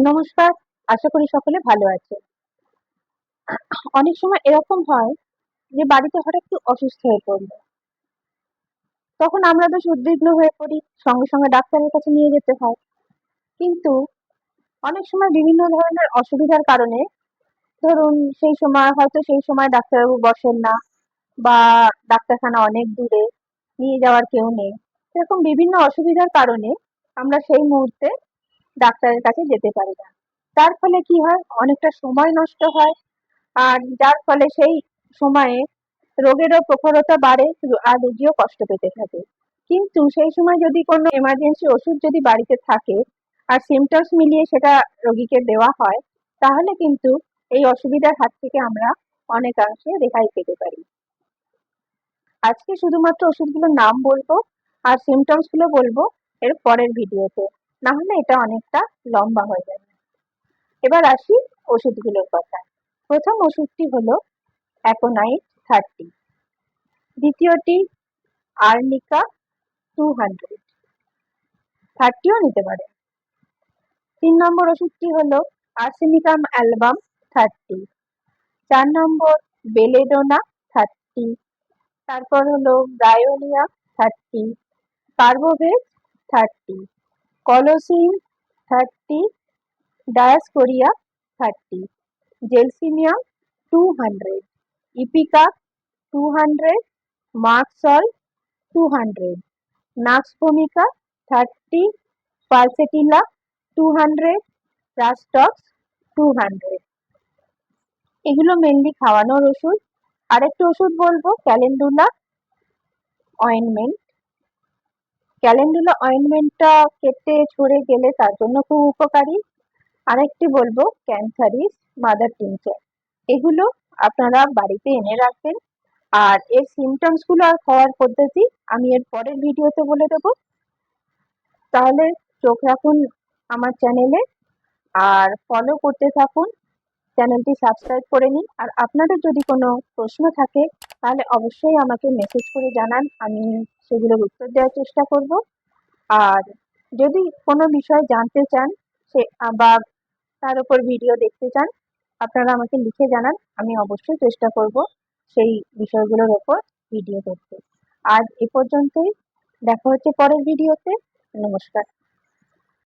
নমস্কার, আশা করি সকলে ভালো আছে অনেক সময় এরকম হয় যে বাড়িতে হঠাৎ একটু অসুস্থ হয়ে পড়ল। তখন আমরা বেশ উদ্বিগ্ন হয়ে পড়ি, সঙ্গে সঙ্গে ডাক্তারের কাছে নিয়ে যেতে হয়। কিন্তু অনেক সময় বিভিন্ন ধরনের অসুবিধার কারণে, ধরুন সেই সময়, হয়তো সেই সময় ডাক্তারবাবু বসেন না বা ডাক্তারখানা অনেক দূরে, নিয়ে যাওয়ার কেউ নেই। এরকম বিভিন্ন অসুবিধার কারণে আমরা সেই মুহূর্তে ডাক্তারের কাছে যেতে পারে না। তার ফলে কি হয়? অনেকটা সময় নষ্ট হয়। আর যার ফলে সেই সময়ে রোগেরও প্রখরতা বাড়ে, আর রোগীও কষ্ট পেতে থাকে। কিন্তু সেই সময় যদি কোনো এমার্জেন্সি ওষুধ যদি বাড়িতে থাকে, আর সিমটমস মিলিয়ে সেটা রোগীকে দেওয়া হয়, তাহলে কিন্তু এই অসুবিধার হাত থেকে আমরা অনেকাংশে রেহাই পেতে পারি। আজকে শুধুমাত্র ওষুধগুলোর নাম বলব, আর সিমটমসগুলো বলব এর পরের ভিডিওতে না হলে এটা অনেকটা লম্বা হয়ে যাবে। এবার আসি ওষুধগুলোর কথা। প্রথম ওষুধটি হলো অ্যাকোনাইট থার্টি। দ্বিতীয়টি আর্নিকা টু হান্ড্রেড। থার্টিও নিতে পারে। তিন নম্বর ওষুধটি হলো আর্সেনিকাম অ্যালবাম থার্টি। চার নম্বর বেলেডোনা থার্টি। তারপর হলো bryonia thirty. Carbo veg thirty. Colocynth thirty, dioscorea thirty gelsemium two hundred ipecac two hundred merc sol two hundred nux vomica thirty, pulsatilla two hundred rhus tox two hundred এগুলো mainly খাওয়ানোর ওষুধ। আরেকটা ওষুধ বলব, calendula ointment calendula অয়েনমেন্টটা কেটে ছড়ে গেলে তার জন্য খুব উপকারী। আরেকটি বলব, ক্যান্সারিস, মাদার টিনচার এগুলো আপনারা বাড়িতে এনে রাখবেন। আর এর সিমটমসগুলো আর খাওয়ার পদ্ধতি আমি এর পরের ভিডিওতে বলে দেব। তাহলে চোখ রাখুন আমার চ্যানেলে আর ফলো করতে থাকুন। চ্যানেলটি সাবস্ক্রাইব করে নিন। আর আপনাদের যদি কোনো প্রশ্ন থাকে, তাহলে অবশ্যই আমাকে মেসেজ করে জানান। আমি সেগুলোর উত্তর দেওয়ার চেষ্টা করব। আর যদি কোনো বিষয়ে জানতে চান, সে বা তার উপর ভিডিও দেখতে চান, আপনারা আমাকে লিখে জানান, আমি অবশ্যই চেষ্টা করব সেই বিষয়গুলোর ওপর ভিডিও করতে। আজ এ পর্যন্তই। দেখা হচ্ছে পরের ভিডিওতে। নমস্কার।